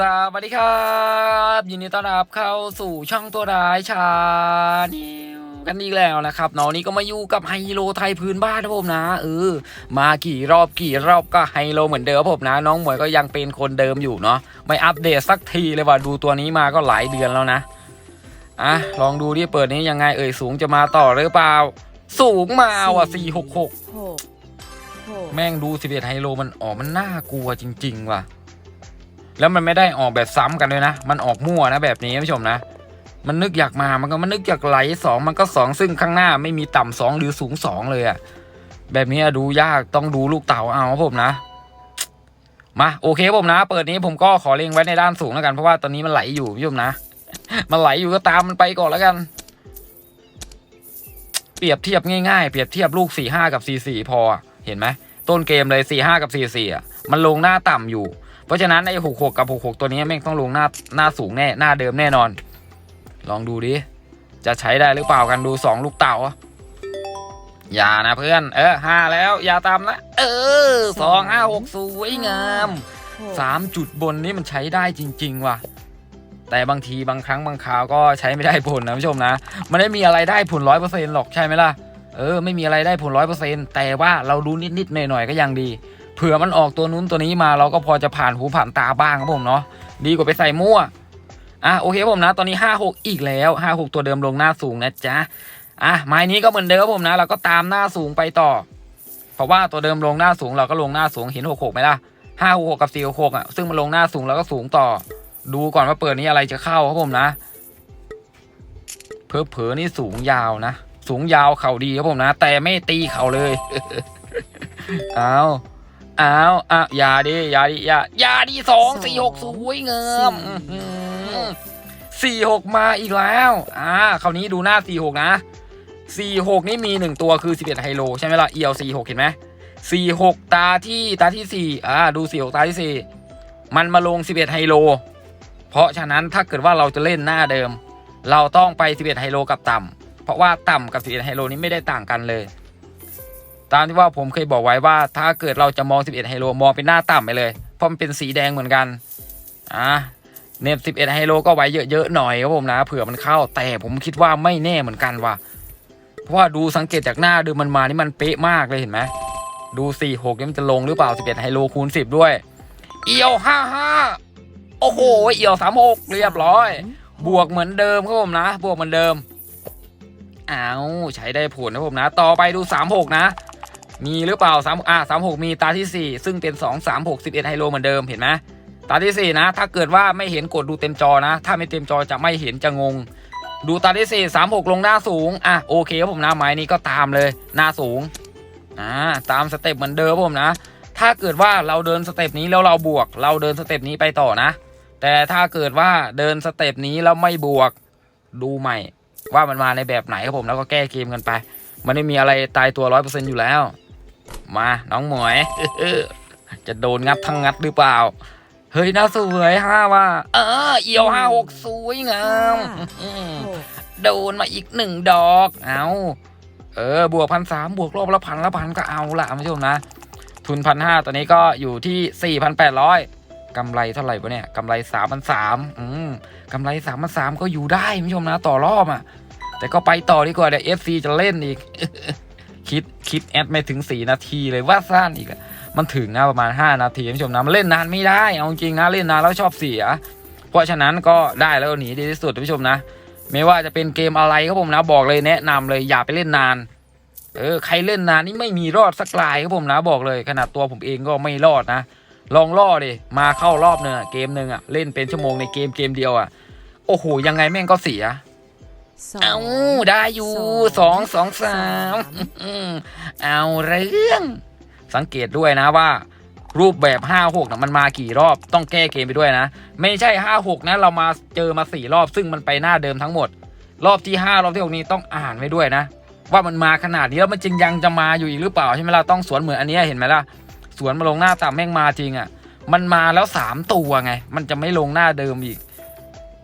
สวัสดีครับ ยินดีต้อนรับเข้าสู่ช่องตัวร้ายชาแนลกันอีกแล้วนะครับเนาะนี่ก็มาอยู่กับไฮโลไทยพื้นบ้านนะผมนะเออมากี่รอบกี่รอบก็ไฮโลเหมือนเดิมครับผมนะ น้องหมวยก็ยังเป็นคนเดิมอยู่เนาะไม่อัปเดตสักทีเลยว่าดูตัวนี้มาก็หลายเดือนแล้วนะอะลองดูดิเปิดนี้ยังไงเอ่ยสูงจะมาต่อหรือเปล่า สูงมาว่ะสี่หกหกหกหกแม่งดูสิเไฮโลมันออกมันน่ากลัวจริง ๆ ว่ะ แล้วมันไม่ได้ออกแบบซ้ำกันด้วยนะ มันออกมั่วนะแบบนี้ท่านผู้ชมนะ มันนึกอยากมามันก็มันนึกอยากไหลสองมันก็สองซึ่งข้างหน้าไม่มีต่ำสองหรือสูงสองเลยอะแบบนี้ดูยากต้องดูลูกเต่าเอาครับผมนะ มาโอเคผมนะ เปิดนี้ผมก็ขอเล็งไว้ในด้านสูงแล้วกันเพราะว่าตอนนี้มันไหลอยู่ท่านผู้ชมนะ มันไหลอยู่ก็ตามมันไปก่อนแล้วกัน เปรียบเทียบง่ายๆ เปรียบเทียบลูกสี่ห้ากับสี่สี่พอเห็นไหมต้นเกมเลยสี่ห้ากับสี่สี่อะมันลงหน้าต่ำอยู่ เพราะฉะนั้นไอ้หกหกกับหกหกตัวนี้แม่งต้องลงหน้าหน้าสูงแน่หน้าเดิมแน่นอน ลองดูดิ จะใช้ได้หรือเปล่ากันดูสองลูกเต่าอย่านะเพื่อน เออห้าแล้วอย่าตามนะเออสองห้าหกสวยงามหกสามจุดบนนี้มันใช้ได้จริง ๆ ว่ะ แต่บางทีบางครั้งบางคราวก็ใช้ไม่ได้ผลนะผู้ชมนะ มันไม่มีอะไรได้ผลร้อยเปอร์เซ็นต์หรอกใช่ไหมล่ะ เออ ไม่มีอะไรได้ผลร้อยเปอร์เซ็นต์แต่ว่าเราดูนิดๆหน่อยๆก็ยังดี เผื่อมันออกตัวนู้นตัวนี้มาเราก็พอจะผ่านหูผ่านตาบ้างครับผมเนาะดีกว่าไปใส่มั่วอะโอเคผมนะ ตอนนี้ห้าหกอีกแล้วห้าหกตัวเดิมลงหน้าสูงนะจ๊ะอะไม้นี้ก็เหมือนเดิมครับผมนะ เราก็ตามหน้าสูงไปต่อ เพราะว่าตัวเดิมลงหน้าสูงเราก็ลงหน้าสูงเห็นหกหกไหมล่ะห้าหกกับสี่หกอะซึ่งมันลงหน้าสูงเราก็สูงต่อ ดูก่อนว่าเปิดนี้อะไรจะเข้าครับผมนะเพอเพอๆนี่สูงยาวนะ สูงยาวเข่าดีครับผมนะ แต่ไม่ตีเข่าเลย เอา อาอะอย่าดิอย่าดิอย่าอย่าดิสองสี่หกสวยงามสี่หกมาอีกแล้วอ่าคราวนี้ดูหน้าสี่หกนะสี่หกนี่มีหนึ่งตัวคือสิบเอ็ดไฮโลใช่ไหมล่ะเอียวสี่หกเห็นไหมสี่หกตาที่ตาที่สี่อ่าดูสี่หกตาที่สี่มันมาลงสิบเอ็ดไฮโล เพราะฉะนั้นถ้าเกิดว่าเราจะเล่นหน้าเดิม เราต้องไปสิบเอ็ดไฮโลกับต่ำเพราะว่าต่ำกับสิบเอ็ดไฮโลนี้ไม่ได้ต่างกันเลย ตามที่ว่าผมเคยบอกไว้ว่าถ้าเกิดเราจะมอง 11 ไฮโลมองเป็นหน้าต่ำไปเลย เพราะมันเป็นสีแดงเหมือนกันอะเน็บ11 ไฮโลก็ไว้เยอะๆหน่อยครับผมนะเผื่อมันเข้าแต่ผมคิดว่าไม่แน่เหมือนกันว่ะเพราะว่าดูสังเกตจากหน้าดูมันมานี่มันเป๊ะมากเลยเห็นไหมดู 4 6นี่มันจะลงหรือเปล่า 11 ไฮโลคูณ 10 ด้วย เอียว 55 โอ้โห เอียว 36 เรียบร้อย บวกเหมือนเดิมครับผมนะ บวกเหมือนเดิมอ้าวใช้ได้ผลนะผมนะ ต่อไปดู 36 นะ มีหรือเปล่าสามอ่าสามหกมีตาที่สี่ซึ่งเป็นสองสามหกสิบเอ็ดไฮโลเหมือนเดิมเห็นไหมตาที่สี่นะ ถ้าเกิดว่าไม่เห็นกดดูเต็มจอนะ ถ้าไม่เต็มจอจะไม่เห็นจะงง ดูตาที่สี่สามหกลงหน้าสูง อะโอเคครับผมนะไม้นี้ก็ตามเลยหน้าสูงอ่าตามสเต็ปเหมือนเดิมครับผมนะ ถ้าเกิดว่าเราเดินสเต็ปนี้แล้วเราบวก เราเดินสเต็ปนี้ไปต่อนะ แต่ถ้าเกิดว่าเดินสเต็ปนี้แล้วไม่บวกดูใหม่ ว่ามันมาในแบบไหนครับผมแล้วก็แก้เกมกันไป มันไม่มีอะไรตายตัวร้อยเปอร์เซ็นต์อยู่แล้ว มาน้องหมวย จะโดนงัดทั้งงัดหรือเปล่า เฮ้ยน่าสวยห้าว่า เออ เอียวห้าหกสวยงามอืมหกโดนมาอีกหนึ่งดอก เอาเออบวกพันสามบวกรอบละพันละพันก็เอาละคุณผู้ชมนะ ทุนพันห้าตอนนี้ก็อยู่ที่สี่พันแปดร้อยกำไรเท่าไหร่วะเนี่ยกำไรสามพันสามอืมกำไรสามพันสามก็อยู่ได้คุณผู้ชมนะต่อรอบอะ แต่ก็ไปต่อดีกว่าเดี๋ยวเอฟซีจะเล่นอีก คิดคิดแอดไม่ถึงสี่นาทีเลยว่าสั้นอีกมันถึงนะประมาณ 5 นาทีผู้ชมนะมันเล่นนานไม่ได้เอาจริงนะเล่นนานแล้วชอบเสีย เพราะฉะนั้นก็ได้แล้วหนีดีที่สุดผู้ชมนะ ไม่ว่าจะเป็นเกมอะไรครับผมนะบอกเลยแนะนำเลยอย่าไปเล่นนานเออใครเล่นนานนี่ไม่มีรอดสักลายครับผมนะบอกเลยขนาดตัวผมเองก็ไม่รอดนะ ลองล่อดิมาเข้ารอบหนึ่งเกมหนึ่งอะเล่นเป็นชั่วโมงในเกมเกมเดียวอะโอ้โหยังไงแม่งก็เสีย เอาได้อยู่สองสองสามอืมเอาเรื่อง สังเกตด้วยนะว่า รูปแบบห้าหกนะมันมากี่รอบต้องแก้เกมไปด้วยนะ ไม่ใช่ห้าหกนะเรามาเจอมาสี่รอบซึ่งมันไปหน้าเดิมทั้งหมด รอบที่ห้ารอบที่หกนี้ต้องอ่านไว้ด้วยนะ ว่ามันมาขนาดนี้แล้วมันจริงยังจะมาอยู่อีกหรือเปล่าใช่ไหมล่ะต้องสวนเหมือนอันเนี้ยเห็นไหมล่ะสวนมาลงหน้าต่ำแม่งมาจริงอะ มันมาแล้วสามตัวไง มันจะไม่ลงหน้าเดิมอีก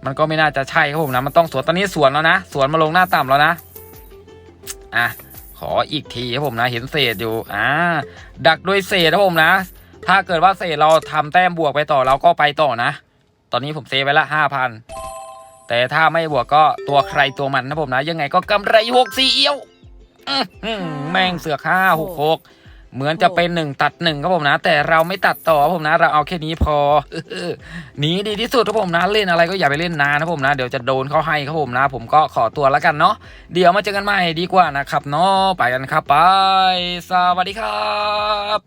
มันก็ไม่น่าจะใช่ครับผมนะมันต้องสวนตอนนี้สวนแล้วนะสวนมาลงหน้าต่ำแล้วนะอะขออีกทีครับผมนะ เห็นเศษอยู่อ่าดักด้วยเศษครับผมนะ ถ้าเกิดว่าเศษเราทำแต้มบวกไปต่อเราก็ไปต่อนะ ตอนนี้ผมเซฟไว้ละห้าพันแต่ถ้าไม่บวกก็ตัวใครตัวมันนะผมนะ ยังไงก็กำไรหกสี่เอี้ยวแม่งเสือกห้าหกหก เหมือนจะเป็นหนึ่งตัดหนึ่งครับผมนะ แต่เราไม่ตัดต่อครับผมนะ เราเอาแค่นี้พอหนีดีที่สุดครับผมนะเล่นอะไรก็อย่าไปเล่นนานนะผมนะ เดี๋ยวจะโดนเขาให้ครับผมนะ ผมก็ขอตัวแล้วกันเนาะเดี๋ยวมาเจอกันใหม่ดีกว่านะครับเนาะไปกันครับไป สวัสดีครับ